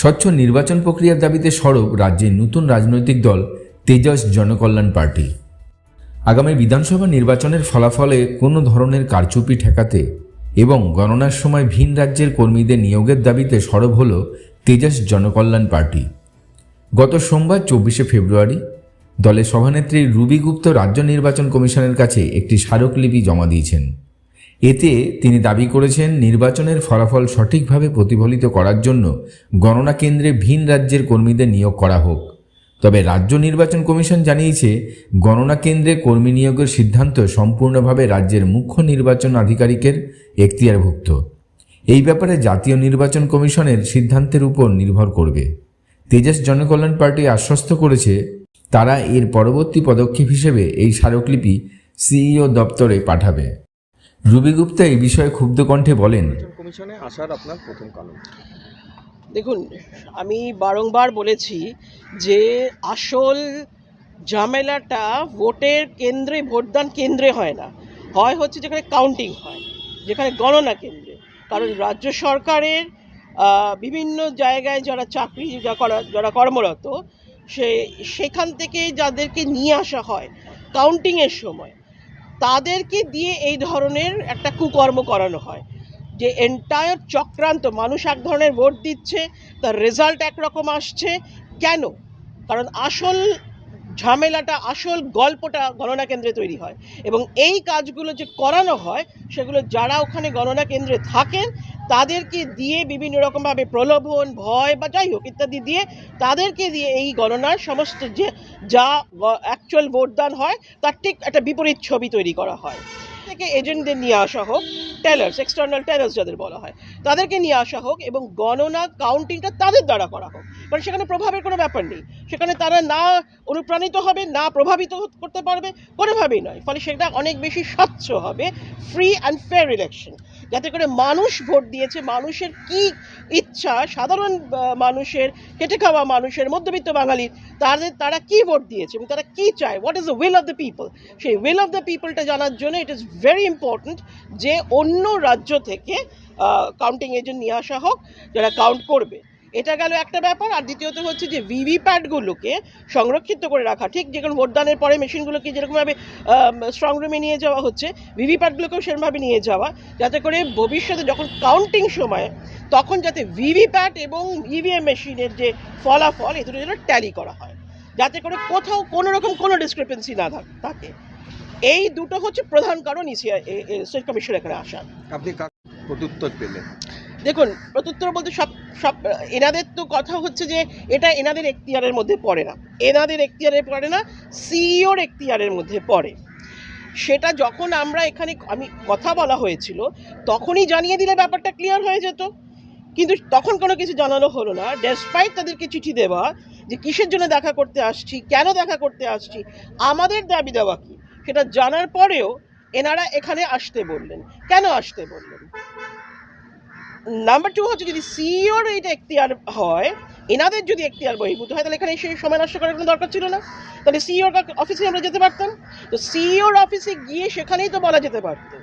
স্বচ্ছ নির্বাচন প্রক্রিয়ার দাবিতে সরব রাজ্যের নতুন রাজনৈতিক দল তেজস জনকল্যাণ পার্টি। আগামী বিধানসভা নির্বাচনের ফলাফলে কোনো ধরনের কারচুপি ঠেকাতে এবং গণনার সময় ভিন রাজ্যের কর্মীদের নিয়োগের দাবিতে সরব হল তেজস জনকল্যাণ পার্টি। গত সোমবার চব্বিশে ফেব্রুয়ারি দলের সভানেত্রী রুবি গুপ্ত রাজ্য নির্বাচন কমিশনের কাছে একটি স্মারকলিপি জমা দিয়েছেন। এতে তিনি দাবি করেছেন, নির্বাচনের ফলাফল সঠিকভাবে প্রতিফলিত করার জন্য গণনা কেন্দ্রে ভিন রাজ্যের কর্মীদের নিয়োগ করা হোক। তবে রাজ্য নির্বাচন কমিশন জানিয়েছে, গণনা কেন্দ্রে কর্মী নিয়োগের সিদ্ধান্ত সম্পূর্ণভাবে রাজ্যের মুখ্য নির্বাচন আধিকারিকের এখতিয়ারভুক্ত। এই ব্যাপারে জাতীয় নির্বাচন কমিশনের সিদ্ধান্তের উপর নির্ভর করবে। তেজস জনকল্যাণ পার্টি আশ্বস্ত করেছে, তারা এর পরবর্তী পদক্ষেপ হিসেবে এই স্মারকলিপি সিইও দপ্তরে পাঠাবে। রুবি গুপ্তা এই বিষয়ে ক্ষুব্ধ কণ্ঠে বলেন কমিশনে আসার আপনার প্রথম কারণ দেখুন আমি বারংবার বলেছি যে আসল ঝামেলাটা ভোটের কেন্দ্রে ভোটদান কেন্দ্রে হয় না। হয় হচ্ছে যেখানে কাউন্টিং হয় যেখানে গণনা কেন্দ্রে। কারণ রাজ্য সরকারের বিভিন্ন জায়গায় যারা চাকরি যা করা যারা কর্মরত সে সেখান থেকে যাদেরকে নিয়ে আসা হয় কাউন্টিংয়ের সময়। তাদেরকে দিয়ে এই ধরনের একটা কুকর্ম করানো হয়। যে এন্টায়ার চক্রান্ত, মানুষ এক ধরনের ভোট দিচ্ছে, তার রেজাল্ট একরকম আসছে। কেন? কারণ আসল ঝামেলাটা, আসল গল্পটা গণনা কেন্দ্রে তৈরি হয়। এবং এই কাজগুলো যে করানো হয়, সেগুলো যারা ওখানে গণনা কেন্দ্রে থাকেন তাদেরকে দিয়ে বিভিন্ন রকমভাবে প্রলোভন, ভয় বা যাই হোক ইত্যাদি দিয়ে তাদেরকে দিয়ে এই গণনার সমস্ত যে যা অ্যাকচুয়াল ভোটদান হয়, তার ঠিক একটা বিপরীত ছবি তৈরি করা হয়। থেকে এজেন্টদের নিয়ে আসা হোক টেলার্স এক্সটার্নাল টেলার্স যাদের বলা হয়, তাদেরকে নিয়ে আসা হোক এবং গণনা কাউন্টিংটা তাদের দ্বারা করা হোক। কারণ সেখানে প্রভাবের কোনো ব্যাপার নেই। সেখানে তারা না অনুপ্রাণিত হবে, না প্রভাবিত করতে পারবে, কোনোভাবেই নয়। ফলে সেটা অনেক বেশি স্বচ্ছ হবে ফ্রি অ্যান্ড ফেয়ার ইলেকশন যাতে করে মানুষ ভোট দিয়েছে, মানুষের কি ইচ্ছা, সাধারণ মানুষের কেটে খাওয়া মানুষের, মধ্যবিত্ত বাঙালির, তাদের, তারা কি ভোট দিয়েছে এবং তারা কি চায়? What is the will of the people সেই উইল অফ দ্য পিপলটা জানার জন্য ইট ইজ ভেরি ইম্পর্ট্যান্ট যে অন্য রাজ্য থেকে কাউন্টিং এজেন্ট নিয়ে আসা হোক, যারা কাউন্ট করবে। এটা গেল একটা ব্যাপার, আর দ্বিতীয়ত হচ্ছে যে ভিভিপ্যাটগুলোকে সংরক্ষিত করে রাখা, ঠিক যেরকম ভোটদানের পরে মেশিনগুলোকে যেরকমভাবে স্ট্রং রুমে নিয়ে যাওয়া হচ্ছে ভিভিপ্যাটগুলোকেও সেরকমভাবে নিয়ে যাওয়া, যাতে করে ভবিষ্যতে যখন কাউন্টিং সময়, তখন যাতে ভিভিপ্যাট এবং ইভিএম মেশিনের যে ফলাফল, এ দুটো যেন ট্যালি করা হয়। যাতে করে কোথাও কোনো রকম কোনো ডিসক্রিপেন্সি না থাকে এই দুটো হচ্ছে প্রধান কারণ ইসিআ স্টেট কমিশন এখানে আসার। আপনি প্রত্যুত্তর পেলেন? দেখুন, প্রত্যুত্তর বলতে সব সব, এনাদের তো কথা হচ্ছে যে এটা এনাদের এখতিয়ারের মধ্যে পড়ে না। এনাদের এখতিয়ারে পড়ে না, সিইওর এখতিয়ারের মধ্যে পড়ে। সেটা যখন আমরা এখানে আমি, কথা বলা হয়েছিল, তখনই জানিয়ে দিলে ব্যাপারটা ক্লিয়ার হয়ে যেত। কিন্তু তখন কোনো কিছু জানানো হলো না। ডেসপাইট তাদেরকে চিঠি দেওয়া যে কিসের জন্য দেখা করতে আসছি, কেন দেখা করতে আসছি, আমাদের দাবি দেওয়া কি? সেটা জানার পরেও এনারা এখানে আসতে বললেন। কেন আসতে বললেন? নাম্বার টু হচ্ছে যদি সিইওর এইটা এখতিয়ার হয়, এনাদের যদি এখতিয়ার বহির্ভূত হয়, তাহলে এখানে সেই সময় নষ্ট করার কোনো দরকার ছিল না। তাহলে সিইওর অফিসে আমরা যেতে পারতাম। তো সিইওর অফিসে গিয়ে সেখানেই তো বলা যেতে পারতো।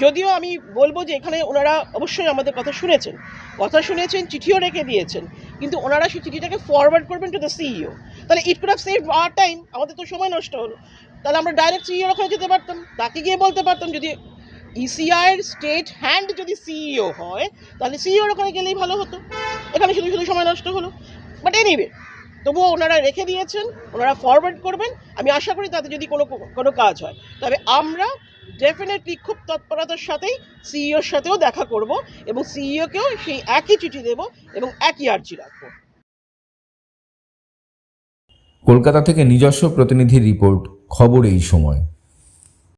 যদিও আমি বলব যে এখানে ওনারা অবশ্যই আমাদের কথা শুনেছেন। কথা শুনেছেন, চিঠিও রেখে দিয়েছেন। কিন্তু ওনারা সেই চিঠিটাকে ফরওয়ার্ড করবেন টু দ্য সিইও তাহলে it could have save our time আমাদের তো সময় নষ্ট হলো। তাহলে আমরা ডাইরেক্ট সিইওর ওখানে যেতে পারতাম। তাকে গিয়ে বলতে পারতাম যদি ইসিআইয়ের স্টেট হ্যান্ড যদি সিইও হয়, তাহলে সিইওর ওখানে গেলেই ভালো হতো। এখানে শুধু শুধু সময় নষ্ট হলো। বাট এনিওয়ে তবুও ওনারা রেখে দিয়েছেন, ওনারা ফরওয়ার্ড করবেন। আমি আশা করি তাতে যদি কোনো কোনো কাজ হয়, তবে আমরা ডেফিনেটলি খুব তৎপরতার সাথেই সিইওর সাথেও দেখা করব এবং সিইওকেও সেই একই চিঠি দেব এবং একই আর্জি রাখব। কলকাতা থেকে নিজস্ব প্রতিনিধি রিপোর্ট, খবর এই সময়।